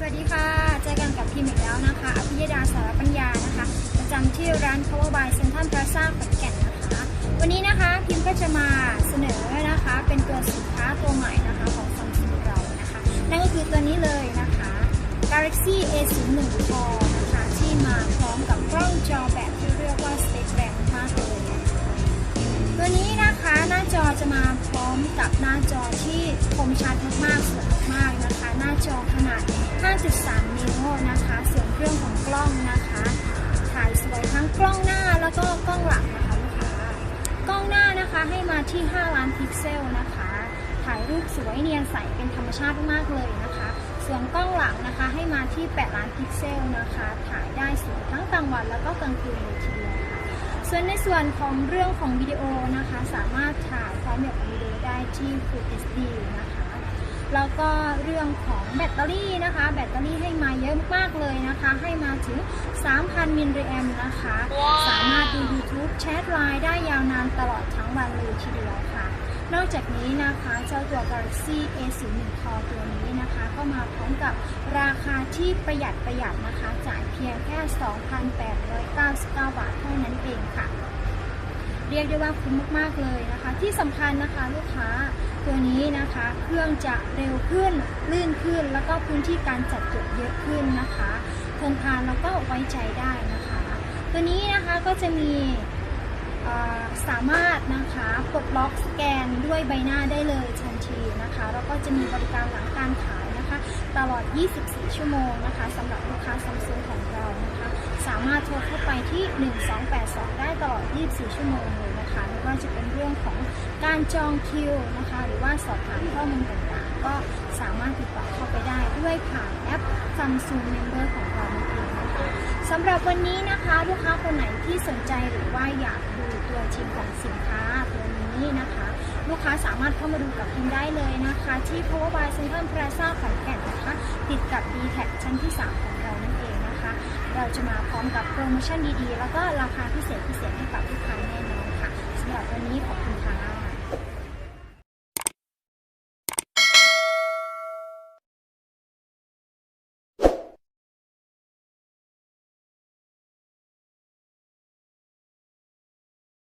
สวัสดีค่ะ เจอกันกับพิมอีกแล้วนะคะอภิยดาสารปัญญานะคะ ประจำที่ร้าน Power by Central Plaza ขอนแก่นนะคะ วันนี้นะคะพิมก็จะมาเสนอนะคะ เป็นตัวสินค้าตัวใหม่นะคะของซัมซุงเรานะคะ นั่นก็คือตัวนี้เลยนะคะ Galaxy A01 Pro นะคะ ที่มาพร้อมกับกล้องจอแบบที่เรียกว่าสเปคแรงมากเลยตัวนี้นะคะหน้าจอจะมาพร้อมกับหน้าจอที่คมชัด กล้องนะคะ ถ่ายสวยทั้งกล้องหน้าแล้วก็กล้องหลังนะคะลูกค้ากล้องหน้านะคะให้มาที่ 5 ล้านพิกเซลนะคะ ถ่ายรูปสวยเนียนใสเป็นธรรมชาติมากเลยนะคะ ส่วนกล้องหลังนะคะให้มาที่ 8 ล้านพิกเซลนะคะ ถ่ายได้สวยทั้งกลางวันแล้วก็กลางคืนเลยทีเดียวค่ะส่วนในส่วนของเรื่องของวิดีโอนะคะ สามารถถ่ายความแบบวิดีโอได้ที่ Full HD แล้วก็เรื่องของแบตเตอรี่นะคะ แบตเตอรี่ให้มาเยอะมากเลยนะคะ ให้มาถึง 3,000 มิลลิแอมนะคะสามารถดู YouTube แชทไลน์ได้ยาวนานตลอดทั้งวันเลยทีเดียวค่ะ นอกจากนี้นะคะเจ้าตัว Galaxy A01 Pro ตัวนี้นะคะ ก็มาพร้อมกับราคาที่ประหยัดประหยัดนะคะ จ่ายเพียงแค่ 2,899 บาทเท่านั้นเองค่ะ เรียกได้ว่าคุ้มมากๆเลยนะคะ ที่สำคัญนะคะลูกค้าตัวนี้นะคะ เครื่องจะเร็วขึ้นลื่นขึ้น แล้วก็พื้นที่การจัดเก็บเยอะขึ้นนะคะทนทานแล้วก็ไว้ใจได้นะคะ ตัวนี้นะคะก็จะมีสามารถนะคะปลดล็อกสแกนด้วยใบหน้าได้เลยทันทีนะคะ แล้วก็จะมีบริการหลังการขาย ตลอด 24 ชั่วโมงนะคะสำหรับลูกค้าซัมซุงของเรานะคะ สามารถโทรเข้าไปที่ 1282 ได้ตลอด 24 ชั่วโมงเลยนะคะไม่ว่าจะเป็นเรื่องของการจองคิวนะคะ หรือว่าสอบถามข้อมูลต่างๆ ก็สามารถติดต่อเข้าไปได้ด้วยผ่านแอป Samsung Member ของเราเองนะคะสำหรับวันนี้นะคะลูกค้าคนไหนที่สนใจหรือว่าอยากดูตัวจริงของสินค้าตัวนี้นะคะ ลูกค้าสามารถเข้ามาดูกับพิมได้เลยนะคะ ที่ Power by Central Plaza ขอนแก่นนะคะติดกับ d t แทชั้นที่ 3 ของเรานั่นเองนะคะ เราจะมาพร้อมกับโปรโมชั่นดีๆ แล้วก็ราคาพิเศษพิเศษให้กับ